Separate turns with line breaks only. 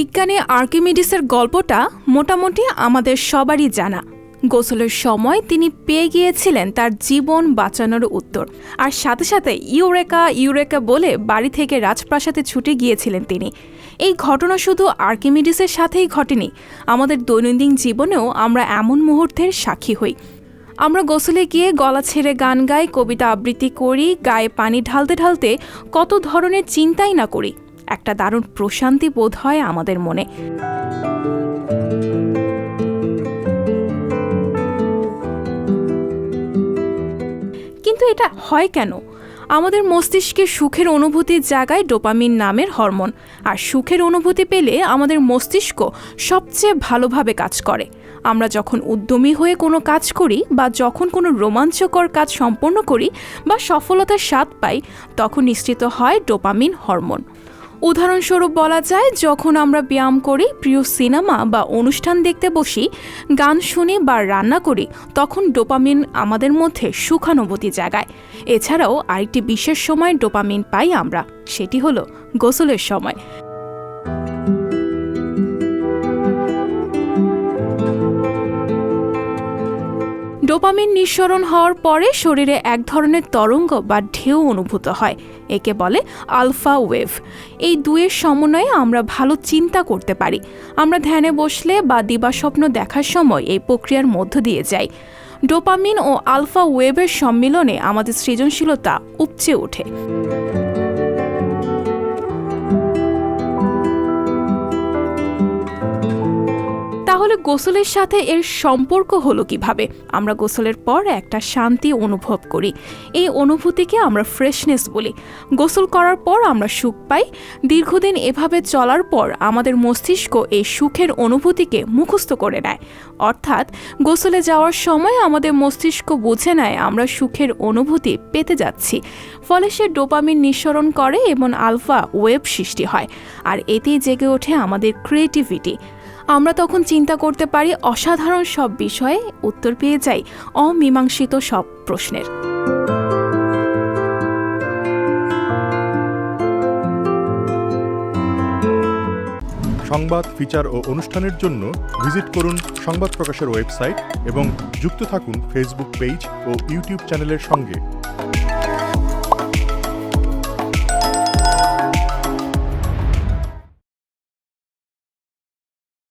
বিজ্ঞানী আর্কিমিডিসের গল্পটা মোটামুটি আমাদের সবারই জানা। গোসলের সময় তিনি পেয়ে গিয়েছিলেন তার জীবন বাঁচানোর উত্তর। আর সাথে সাথে ইউরেকা ইউরেকা বলে বাড়ি থেকে রাজপ্রাসাদে ছুটে গিয়েছিলেন তিনি। এই ঘটনা শুধু আর্কিমিডিসের সাথেই ঘটেনি। আমাদের দৈনন্দিন জীবনেও আমরা এমন মুহূর্তের সাক্ষী হই। আমরা গোসলে গিয়ে গলা ছেড়ে গান গাই, কবিতা আবৃত্তি করি, গায়ে পানি ঢালতে ঢালতে কত ধরনের চিন্তাই না করি। একটা দারুণ প্রশান্তি বোধ হয় আমাদের মনে। কিন্তু এটা হয় কেন? আমাদের মস্তিষ্কে সুখের অনুভূতির জায়গায় ডোপামিন নামের হরমোন, আর সুখের অনুভূতি পেলে আমাদের মস্তিষ্ক সবচেয়ে ভালোভাবে কাজ করে। আমরা যখন উদ্যমী হয়ে কোনো কাজ করি বা যখন কোনো রোমাঞ্চকর কাজ সম্পন্ন করি বা সফলতার স্বাদ পাই, তখন নিশ্চিত হয় ডোপামিন হরমোন। উদাহরণস্বরূপ বলা যায়, যখন আমরা ব্যায়াম করি, প্রিয় সিনেমা বা অনুষ্ঠান দেখতে বসি, গান শুনি বা রান্না করি, তখন ডোপামিন আমাদের মধ্যে সুখানুভূতি জাগায়। এছাড়াও আরেকটি বিশেষ সময় ডোপামিন পাই আমরা, সেটি হলো গোসলের সময়। ডোপামিন নিঃসরণ হওয়ার পরে শরীরে এক ধরনের তরঙ্গ বা ঢেউ অনুভূত হয়, একে বলে আলফা ওয়েভ। এই দুয়ের সমন্বয়ে আমরা ভালো চিন্তা করতে পারি। আমরা ধ্যানে বসলে বা দিবাস্বপ্ন দেখার সময় এই প্রক্রিয়ার মধ্য দিয়ে যাই। ডোপামিন ও আলফা ওয়েভের সম্মিলনে আমাদের সৃজনশীলতা উপচে ওঠে। তাহলে গোসলের সাথে এর সম্পর্ক হলো কীভাবে? আমরা গোসলের পর একটা শান্তি অনুভব করি। এই অনুভূতিকে আমরা ফ্রেশনেস বলি। গোসল করার পর আমরা সুখ পাই। দীর্ঘদিন এভাবে চলার পর আমাদের মস্তিষ্ক এই সুখের অনুভূতিকে মুখস্থ করে নেয়। অর্থাৎ গোসলে যাওয়ার সময় আমাদের মস্তিষ্ক বুঝে নেয় আমরা সুখের অনুভূতি পেতে যাচ্ছি। ফলে সে ডোপামিন নিঃসরণ করে এবং আলফা ওয়েব সৃষ্টি হয়। আর এতেই জেগে ওঠে আমাদের ক্রিয়েটিভিটি। আমরা তখন চিন্তা করতে পারি অসাধারণ সব বিষয়ে উত্তর পেয়ে যাই অমীমাংসিত সব প্রশ্নের।
সংবাদ, ফিচার ও অনুষ্ঠানের জন্য ভিজিট করুন সংবাদ প্রকাশের ওয়েবসাইট এবং যুক্ত থাকুন ফেসবুক পেজ ও ইউটিউব চ্যানেলের সঙ্গে।